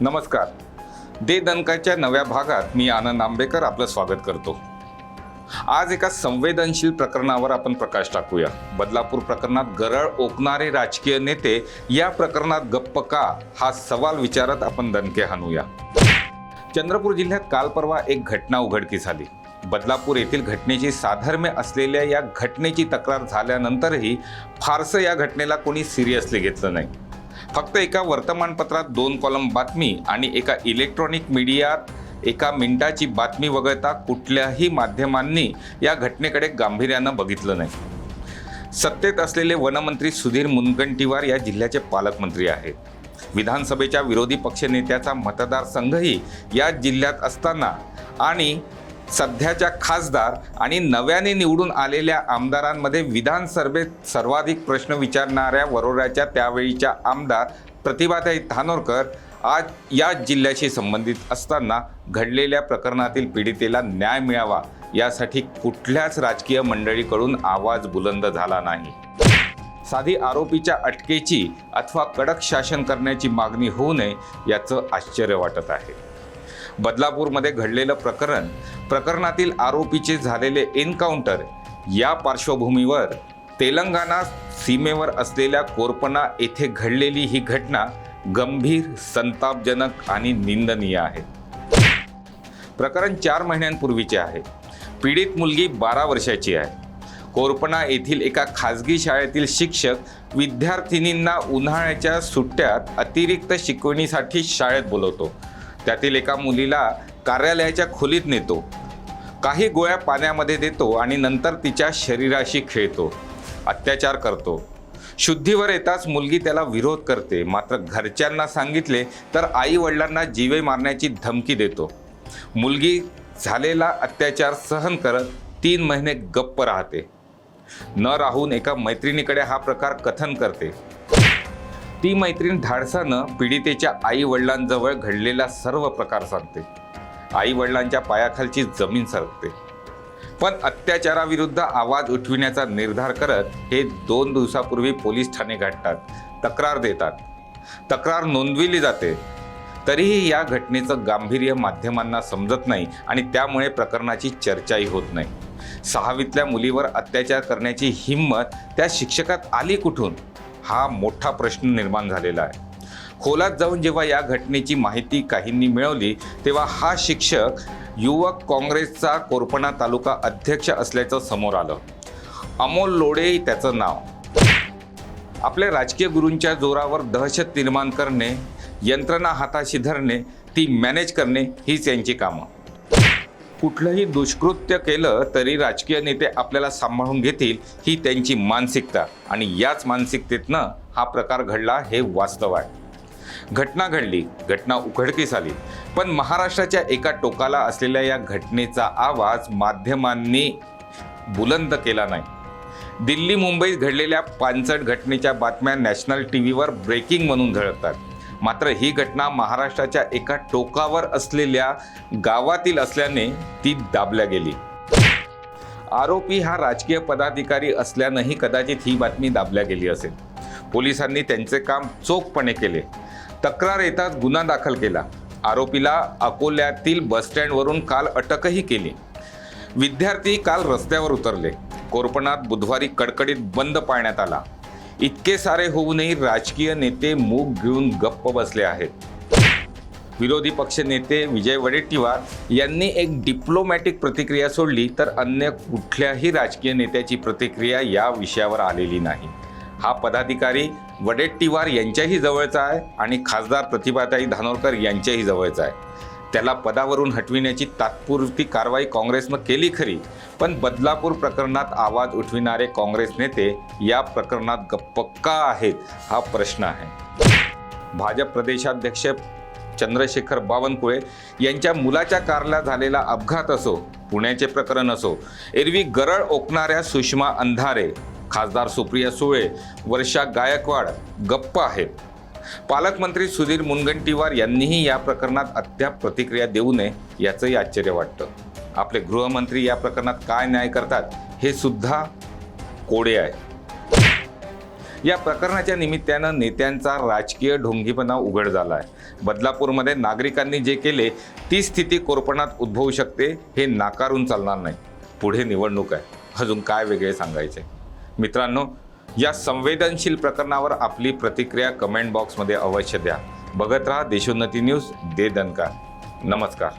नमस्कार. दे दणकाच्या नव्या भागात मी आनंद आंबेकर आपलं स्वागत करतो. आज एका संवेदनशील प्रकरणावर आपण प्रकाश टाकूया. बदलापूर प्रकरणात गरळ ओकणारे राजकीय नेते या प्रकरणात गप्प का? हा सवाल विचारत आपण दणके हाणूया. चंद्रपूर जिल्ह्यात काल परवा एक घटना उघडकीस आली. बदलापूर येथील घटनेची साधर्म्य असलेल्या या घटनेची तक्रार झाल्यानंतरही फारसं या घटनेला कोणी सिरियसली घेतलं नाही. फक्त एका वर्तमानपत्रात दोन कॉलम बातमी आणि एका इलेक्ट्रॉनिक मीडियात एका मिनिटाची बातमी वगळता कुठल्याही माध्यमांनी या घटनेकडे गांभीर्यानं बघितलं नाही. सत्तेत असलेले वनमंत्री सुधीर मुनगंटीवार या जिल्ह्याचे पालकमंत्री आहेत. विधानसभेच्या विरोधी पक्षनेत्याचा मतदारसंघही या जिल्ह्यात असताना आणि सध्याच्या खासदार आणि नव्याने निवडून आलेल्या आमदारांमध्ये विधानसभेत सर्वाधिक प्रश्न विचारणाऱ्या वरोऱ्याच्या त्यावेळीच्या आमदार प्रतिभाताई धानोरकर आज या जिल्ह्याशी संबंधित असताना घडलेल्या प्रकरणातील पीडितेला न्याय मिळावा यासाठी कुठल्याच राजकीय मंडळीकडून आवाज बुलंद झाला नाही. साधी आरोपीच्या अटकेची अथवा कडक शासन करण्याची मागणी होऊ नये याचं आश्चर्य वाटत आहे. बदलापूरमध्ये घडलेलं प्रकरण प्रकरणातील आरोपीचे झालेले एन्काउंटर या पार्श्वभूमीवर तेलंगणा सीमेवर असलेल्या कोरपना येथे घडलेली ही घटना गंभीर संतापजनक आणि निंदनीय आहे. प्रकरण चार महिन्यांपूर्वीचे आहे. पीडित मुलगी बारा वर्षाची आहे. कोरपणा येथील एका खाजगी शाळेतील शिक्षक विद्यार्थिनींना उन्हाळ्याच्या सुट्ट्यात अतिरिक्त शिकवणीसाठी शाळेत बोलवतो. त्यातील एका मुलीला कार्यालयाच्या खोलीत नेतो. काही गोळ्या पाण्यामध्ये देतो आणि नंतर तिच्या शरीराशी खेळतो. अत्याचार करतो. शुद्धीवर येताच मुलगी त्याला विरोध करते. मात्र घरच्यांना सांगितले तर आई वडिलांना जीवे मारण्याची धमकी देतो. मुलगी झालेला अत्याचार सहन करत तीन महिने गप्प राहते. न राहून एका मैत्रिणीकडे हा प्रकार कथन करते. ती मैत्रीण धाडसानं पीडितेच्या आई वडिलांजवळ घडलेला सर्व प्रकार सांगते. आई वडिलांच्या पायाखालची जमीन सरकते पण अत्याचाराविरुद्ध आवाज उठविण्याचा निर्धार करत हे दोन दिवसापूर्वी पोलीस ठाणे गाठतात तक्रार देतात. तक्रार नोंदविली जाते. तरीही या घटनेचं गांभीर्य माध्यमांना समजत नाही आणि त्यामुळे प्रकरणाची चर्चाही होत नाही. सहावीतल्या मुलीवर अत्याचार करण्याची हिंमत त्या शिक्षकात आली कुठून? हा मोठा प्रश्न निर्माण झालेला आहे. खोलात जाऊन जेव्हा या घटनेची माहिती काहींनी मिळवली तेव्हा हा शिक्षक युवक काँग्रेसचा कोरपणा तालुका अध्यक्ष असल्याचं समोर आलं. अमोल लोडे त्याचं नाव. आपल्या राजकीय गुरूंच्या जोरावर दहशत निर्माण करणे यंत्रणा हाताशी धरणे ती मॅनेज करणे हीच यांची कामं. कुठलंही दुष्कृत्य केलं तरी राजकीय नेते आपल्याला सांभाळून घेतील ही त्यांची मानसिकता. आणि याच मानसिकतेतनं हा प्रकार घडला हे वास्तव आहे. घटना घडली घटना उघडकीस आली. पण महाराष्ट्राच्या एका टोकाला असलेल्या या घटनेचा आवाज माध्यमांनी बुलंद केला नाही. दिल्ली मुंबईत घडलेल्या पानचट घटनेच्या बातम्या नॅशनल टी व्हीवर ब्रेकिंग म्हणून झळकतात. मात्र ही घटना महाराष्ट्राच्या एका टोकावर असलेल्या गावातील असल्याने ती दाबल्या गेली. आरोपी हा राजकीय पदाधिकारी असल्यानंही कदाचित ही बातमी दाबल्या गेली असेल. पोलिसांनी त्यांचे काम चोखपणे केले. तक्रार येताच गुन्हा दाखल केला. आरोपीला अकोल्यातील बसस्टँडवरून काल अटकही केली. विद्यार्थी काल रस्त्यावर उतरले. कोरपणात बुधवारी कडकडीत बंद पाळण्यात आला. इतके सारे होऊनही राजकीय नेते मूग घेऊन गप्प बसले आहेत. विरोधी पक्ष नेते विजय वडेट्टीवार यांनी एक डिप्लोमॅटिक प्रतिक्रिया सोडली तर अन्य कुठल्याही राजकीय नेत्याची प्रतिक्रिया या विषयावर आलेली नाही. हा पदाधिकारी वडेट्टीवार यांच्याही जवळचा आहे आणि खासदार प्रतिभाताई धानोरकर यांच्याही जवळचा आहे. त्याला पदावरून हटविण्याची तात्पुरती कारवाई काँग्रेसनं केली खरी पण बदलापूर प्रकरणात आवाज उठविणारे काँग्रेस नेते या प्रकरणात गप्प का आहेत हा प्रश्न आहे. भाजप प्रदेशाध्यक्ष चंद्रशेखर बावनकुळे यांच्या मुलाच्या कारला झालेला अपघात असो पुण्याचे प्रकरण असो एरवी गरळ ओकणाऱ्या सुषमा अंधारे खासदार सुप्रिया सुळे वर्षा गायकवाड गप्प आहेत. पालकमंत्री सुधीर मुनगंटीवार यांनीही या प्रकरणात अद्याप प्रतिक्रिया देऊ नये याचंही आश्चर्य वाटतं. आपले गृहमंत्री या प्रकरणात काय न्याय करतात हे सुद्धा कोडे आहे. या प्रकरणाच्या निमित्तानं नेत्यांचा राजकीय ढोंगीपणा उघड झाला आहे बदलापूरमध्ये नागरिकांनी जे केले ती स्थिती कोरपणात उद्भवू शकते हे नाकारून चालणार नाही. पुढे निवडणूक आहे. अजून काय वेगळे सांगायचे? मित्रांनो या संवेदनशील प्रकरणावर आपली प्रतिक्रिया कमेंट बॉक्समध्ये अवश्य द्या. बघत राहा देशोन्नती न्यूज दे दनकार नमस्कार.